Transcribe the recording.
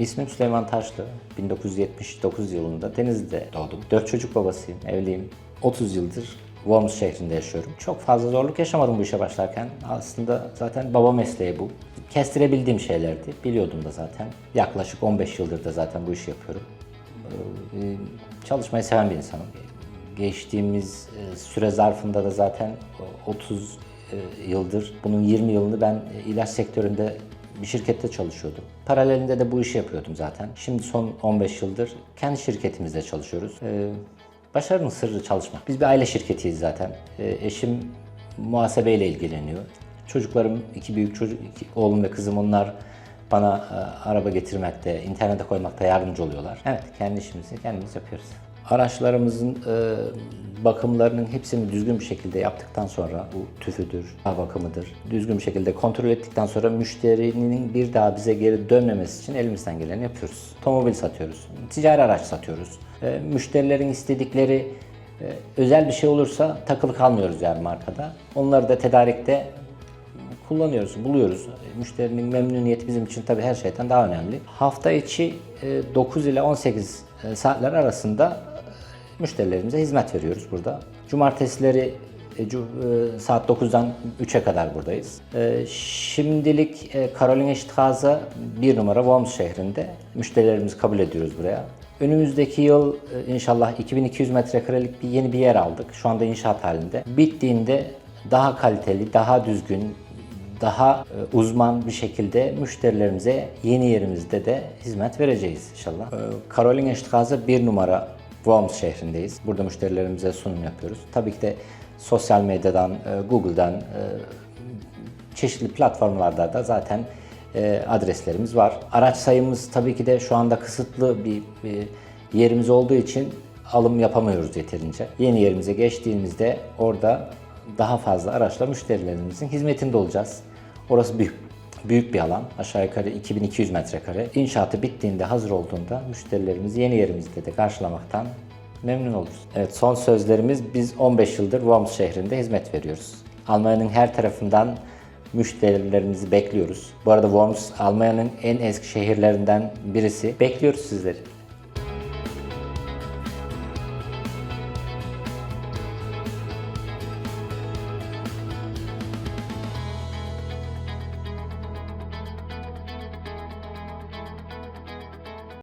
İsmim Süleyman Taşlı. 1979 yılında Denizli'de doğdum. Dört çocuk babasıyım, evliyim. 30 yıldır Worms şehrinde yaşıyorum. Çok fazla zorluk yaşamadım bu işe başlarken. Aslında zaten baba mesleği bu. Kestirebildiğim şeylerdi. Biliyordum da zaten. Yaklaşık 15 yıldır da zaten bu işi yapıyorum. Ee, çalışmayı seven bir insanım. Geçtiğimiz e, süre zarfında da zaten o 30 e, yıldır, bunun 20 yılını ben e, ilaç sektöründe bir şirkette çalışıyordum. Paralelinde de bu işi yapıyordum zaten. Şimdi son 15 yıldır kendi şirketimizde çalışıyoruz. Ee, Başarının sırrı çalışmak. Biz bir aile şirketiyiz zaten. Ee, Eşim muhasebeyle ilgileniyor. Çocuklarım, iki büyük çocuk, iki oğlum ve kızım onlar bana e, araba getirmekte, internete koymakta yardımcı oluyorlar. Evet, kendi işimizi kendimiz yapıyoruz. Araçlarımızın e, bakımlarının hepsini düzgün bir şekilde yaptıktan sonra bu tüfüdür, hava bakımıdır. Düzgün bir şekilde kontrol ettikten sonra müşterinin bir daha bize geri dönmemesi için elimizden geleni yapıyoruz. Otomobil satıyoruz, ticari araç satıyoruz. E, müşterilerin istedikleri e, özel bir şey olursa takılı kalmıyoruz yani markada. Onları da tedarikte kullanıyoruz, buluyoruz. Müşterinin memnuniyeti bizim için tabii her şeyden daha önemli. Hafta içi e, 9 ile 18 e, saatler arasında e, müşterilerimize hizmet veriyoruz burada. Cumartesileri e, e, saat 9'dan 3'e kadar buradayız. E, Şimdilik Karoline Straße 1 numara Worms şehrinde müşterilerimizi kabul ediyoruz buraya. Önümüzdeki yıl inşallah 2200 metrekarelik bir yeni bir yer aldık. Şu anda inşaat halinde. Bittiğinde daha kaliteli, daha düzgün, daha uzman bir şekilde müşterilerimize yeni yerimizde de hizmet vereceğiz inşallah. Karoline Straße 1 numara Worms şehrindeyiz. Burada müşterilerimize sunum yapıyoruz. Tabii ki de sosyal medyadan, e, Google'dan, e, çeşitli platformlarda da zaten e, adreslerimiz var. Araç sayımız tabii ki de şu anda kısıtlı bir, bir yerimiz olduğu için alım yapamıyoruz yeterince. Yeni yerimize geçtiğimizde orada daha fazla araçla müşterilerimizin hizmetinde olacağız. Orası büyük büyük bir alan. Aşağı yukarı 2200 metrekare. İnşaatı bittiğinde, hazır olduğunda müşterilerimizi yeni yerimizde de karşılamaktan memnun oluruz. Evet, son sözlerimiz biz 15 yıldır Worms şehrinde hizmet veriyoruz. Almanya'nın her tarafından müşterilerimizi bekliyoruz. Bu arada Worms Almanya'nın en eski şehirlerinden birisi. Bekliyoruz sizleri.